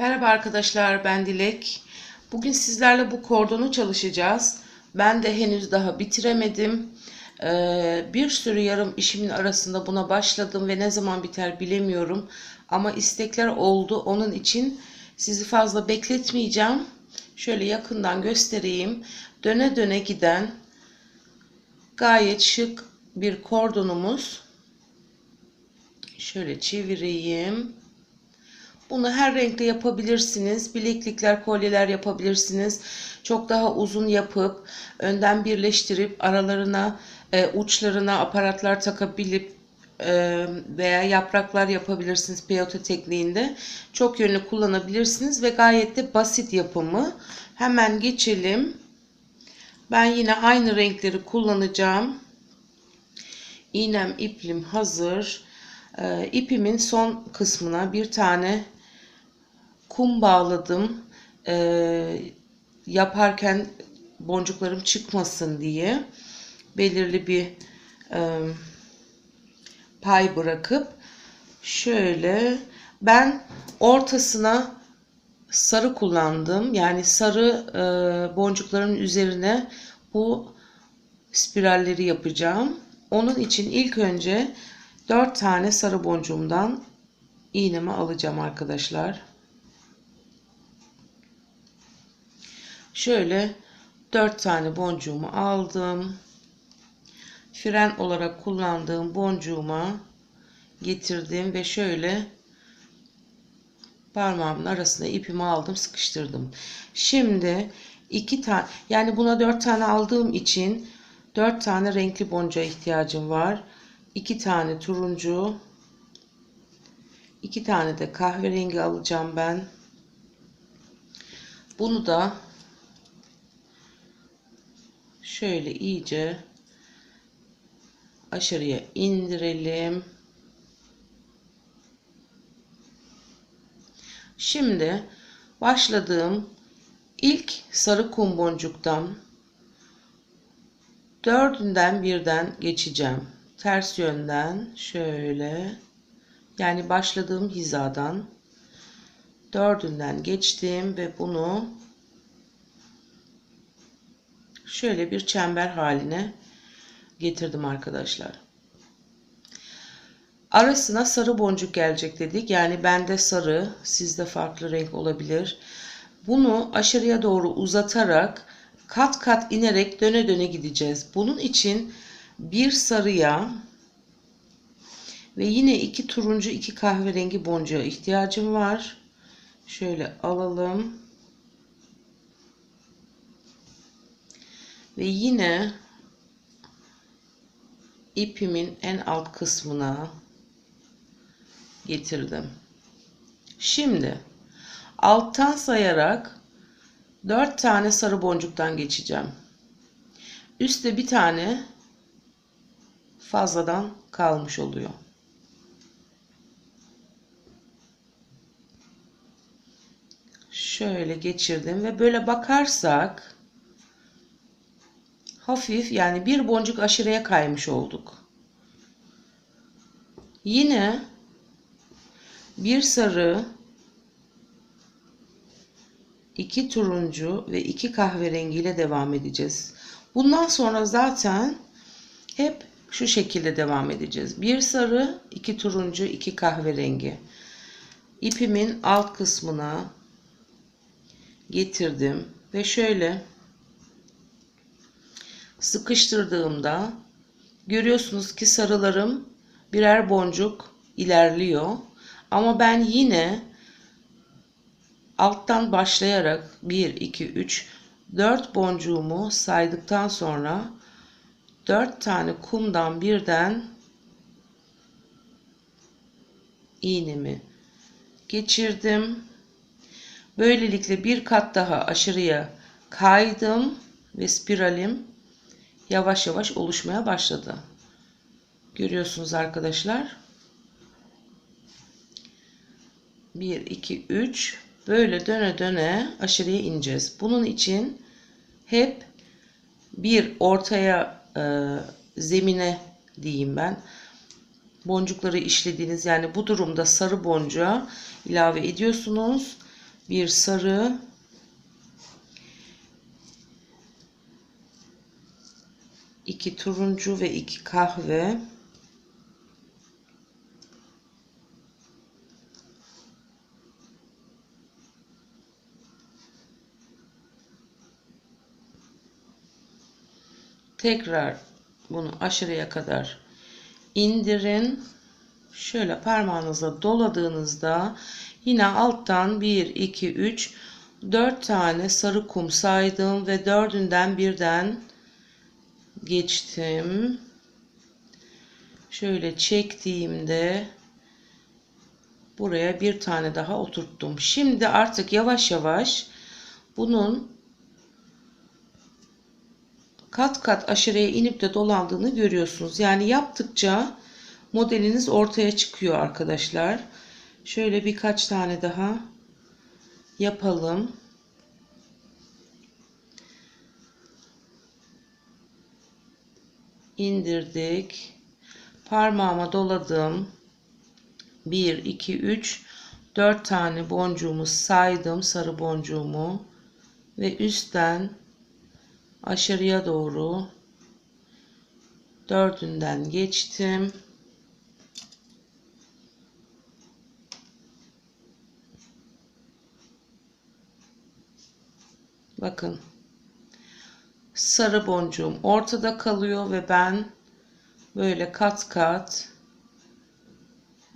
Merhaba arkadaşlar ben Dilek. Bugün sizlerle bu kordonu çalışacağız. Ben de henüz daha bitiremedim. Ee, bir sürü yarım işimin arasında buna başladım ve ne zaman biter bilemiyorum. Ama istekler oldu. Onun için sizi fazla bekletmeyeceğim. Şöyle yakından göstereyim. Döne döne giden gayet şık bir kordonumuz. Şöyle çevireyim. Bunu her renkte yapabilirsiniz. Bileklikler, kolyeler yapabilirsiniz. Çok daha uzun yapıp önden birleştirip aralarına e, uçlarına aparatlar takabilip e, veya yapraklar yapabilirsiniz peyote tekniğinde. Çok yönlü kullanabilirsiniz ve gayet de basit yapımı. Hemen geçelim. Ben yine aynı renkleri kullanacağım. İğnem iplim hazır. E, ipimin son kısmına bir tane kum bağladım. E, yaparken boncuklarım çıkmasın diye belirli bir e, pay bırakıp şöyle ben ortasına sarı kullandım. Yani sarı e, boncukların üzerine bu spiralleri yapacağım. Onun için ilk önce 4 tane sarı boncuğumdan iğnemi alacağım arkadaşlar. Şöyle 4 tane boncuğumu aldım. Fren olarak kullandığım boncuğuma getirdim ve şöyle parmağımın arasına ipimi aldım, sıkıştırdım. Şimdi iki tane yani buna 4 tane aldığım için 4 tane renkli boncuğa ihtiyacım var. 2 tane turuncu, 2 tane de kahverengi alacağım ben. Bunu da şöyle iyice aşağıya indirelim. Şimdi başladığım ilk sarı kum boncuktan dördünden birden geçeceğim. Ters yönden şöyle yani başladığım hizadan dördünden geçtim ve bunu şöyle bir çember haline getirdim arkadaşlar. Arasına sarı boncuk gelecek dedik. Yani bende sarı, sizde farklı renk olabilir. Bunu aşırıya doğru uzatarak kat kat inerek döne döne gideceğiz. Bunun için bir sarıya ve yine iki turuncu iki kahverengi boncuğa ihtiyacım var. Şöyle alalım. Ve yine ipimin en alt kısmına getirdim. Şimdi alttan sayarak 4 tane sarı boncuktan geçeceğim. Üste bir tane fazladan kalmış oluyor. Şöyle geçirdim ve böyle bakarsak hafif yani bir boncuk aşırıya kaymış olduk. Yine bir sarı, iki turuncu ve iki kahverengi ile devam edeceğiz. Bundan sonra zaten hep şu şekilde devam edeceğiz. Bir sarı, iki turuncu, iki kahverengi. İpimin alt kısmına getirdim ve şöyle sıkıştırdığımda görüyorsunuz ki sarılarım birer boncuk ilerliyor. Ama ben yine alttan başlayarak 1, 2, 3, 4 boncuğumu saydıktan sonra 4 tane kumdan birden iğnemi geçirdim. Böylelikle bir kat daha aşırıya kaydım ve spiralim yavaş yavaş oluşmaya başladı. Görüyorsunuz arkadaşlar. 1, 2, 3 böyle döne döne aşırıya ineceğiz. Bunun için hep bir ortaya e, zemine diyeyim ben boncukları işlediğiniz yani bu durumda sarı boncuğa ilave ediyorsunuz bir sarı, iki turuncu ve iki kahve. Tekrar bunu aşırıya kadar indirin. Şöyle parmağınıza doladığınızda yine alttan 1, 2, 3, 4 tane sarı kum saydım ve dördünden birden geçtim. Şöyle çektiğimde buraya bir tane daha oturttum. Şimdi artık yavaş yavaş bunun kat kat aşırıya inip de dolandığını görüyorsunuz. Yani yaptıkça modeliniz ortaya çıkıyor arkadaşlar. Şöyle birkaç tane daha yapalım. İndirdik. Parmağıma doladım. 1 2 3 4 tane boncuğumu saydım sarı boncuğumu ve üstten aşırıya doğru dördünden geçtim. Bakın sarı boncuğum ortada kalıyor ve ben böyle kat kat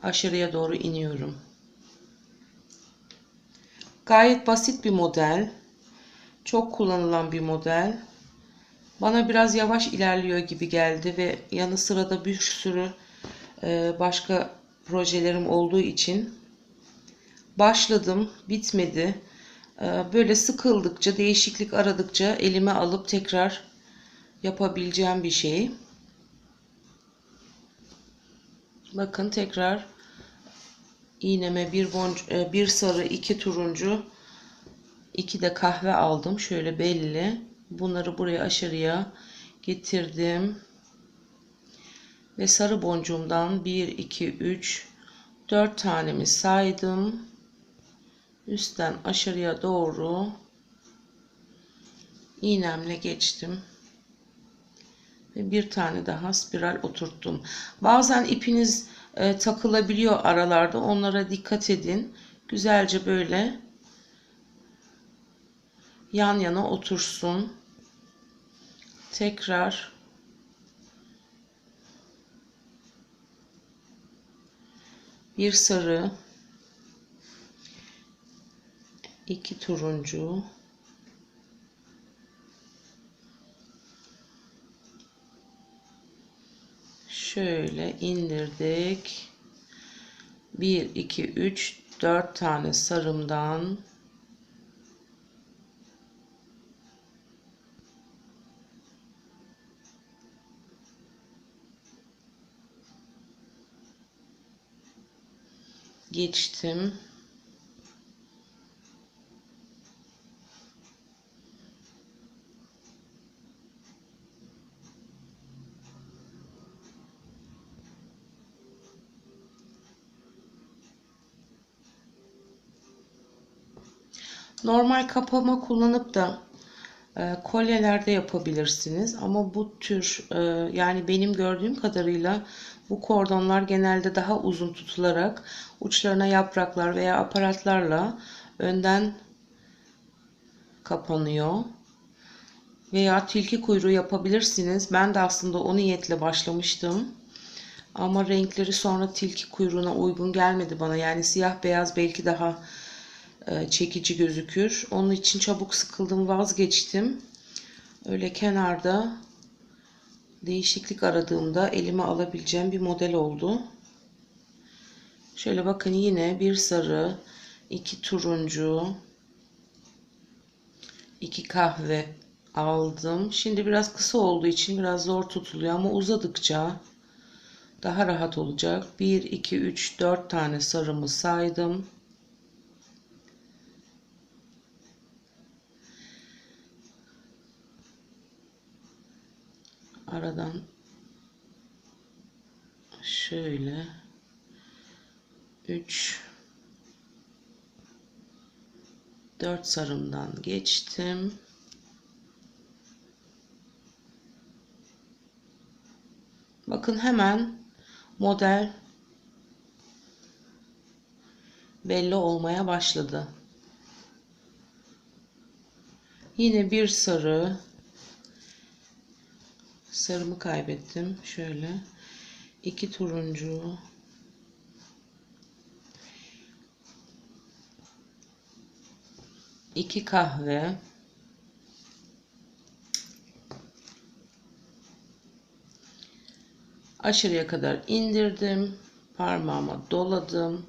aşırıya doğru iniyorum. Gayet basit bir model. Çok kullanılan bir model. Bana biraz yavaş ilerliyor gibi geldi ve yanı sıra da bir sürü e, başka projelerim olduğu için başladım, bitmedi. E, böyle sıkıldıkça, değişiklik aradıkça elime alıp tekrar yapabileceğim bir şey. Bakın tekrar iğneme bir e, bir sarı, iki turuncu, iki de kahve aldım. Şöyle belli. Bunları buraya aşırıya getirdim. Ve sarı boncuğumdan 1, 2, 3, 4 tanemi saydım. Üstten aşırıya doğru iğnemle geçtim. Ve bir tane daha spiral oturttum. Bazen ipiniz e, takılabiliyor aralarda. Onlara dikkat edin. Güzelce böyle yan yana otursun. Tekrar bir sarı, iki turuncu, şöyle indirdik. 1 2 3 4 tane sarımdan geçtim. Normal kapama kullanıp da e, kolyelerde yapabilirsiniz. Ama bu tür e, yani benim gördüğüm kadarıyla bu kordonlar genelde daha uzun tutularak uçlarına yapraklar veya aparatlarla önden kapanıyor. Veya tilki kuyruğu yapabilirsiniz. Ben de aslında o niyetle başlamıştım. Ama renkleri sonra tilki kuyruğuna uygun gelmedi bana. Yani siyah beyaz belki daha çekici gözükür. Onun için çabuk sıkıldım vazgeçtim. Öyle kenarda değişiklik aradığımda elime alabileceğim bir model oldu. Şöyle bakın yine bir sarı, iki turuncu, iki kahve aldım. Şimdi biraz kısa olduğu için biraz zor tutuluyor ama uzadıkça daha rahat olacak. 1, 2, 3, 4 tane sarımı saydım. Şöyle 3 4 sarımdan geçtim. Bakın hemen model belli olmaya başladı. Yine bir sarı sarımı kaybettim. Şöyle iki turuncu. İki kahve. Aşırıya kadar indirdim. Parmağıma doladım.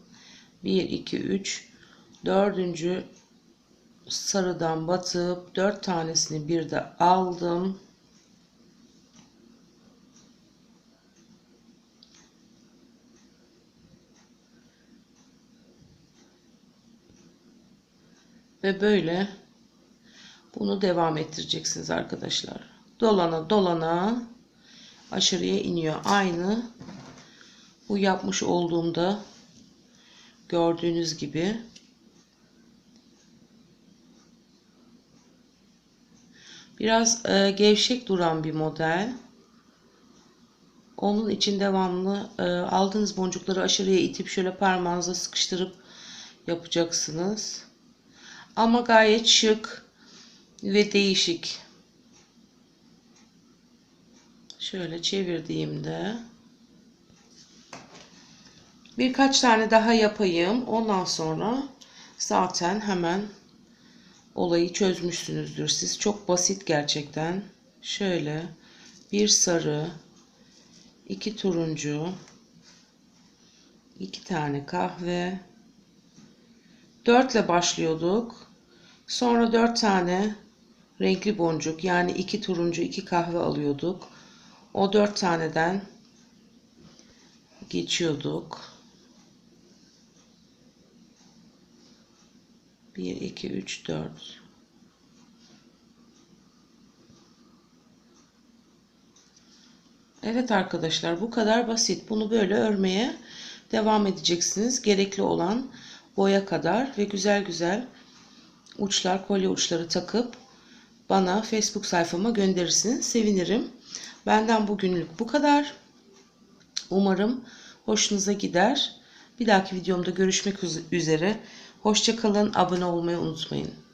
1 2 3 dördüncü sarıdan batıp dört tanesini bir de aldım ve böyle bunu devam ettireceksiniz arkadaşlar. Dolana dolana aşırıya iniyor. Aynı bu yapmış olduğumda gördüğünüz gibi. Biraz e, gevşek duran bir model. Onun için devamlı e, aldığınız boncukları aşırıya itip şöyle parmağınıza sıkıştırıp yapacaksınız ama gayet şık ve değişik. Şöyle çevirdiğimde birkaç tane daha yapayım. Ondan sonra zaten hemen olayı çözmüşsünüzdür siz. Çok basit gerçekten. Şöyle bir sarı iki turuncu iki tane kahve 4 ile başlıyorduk. Sonra 4 tane renkli boncuk yani 2 turuncu 2 kahve alıyorduk. O 4 taneden geçiyorduk. 1 2 3 4 Evet arkadaşlar bu kadar basit. Bunu böyle örmeye devam edeceksiniz. Gerekli olan boya kadar ve güzel güzel uçlar, kolye uçları takıp bana Facebook sayfama gönderirsiniz. Sevinirim. Benden bugünlük bu kadar. Umarım hoşunuza gider. Bir dahaki videomda görüşmek üzere. Hoşçakalın. Abone olmayı unutmayın.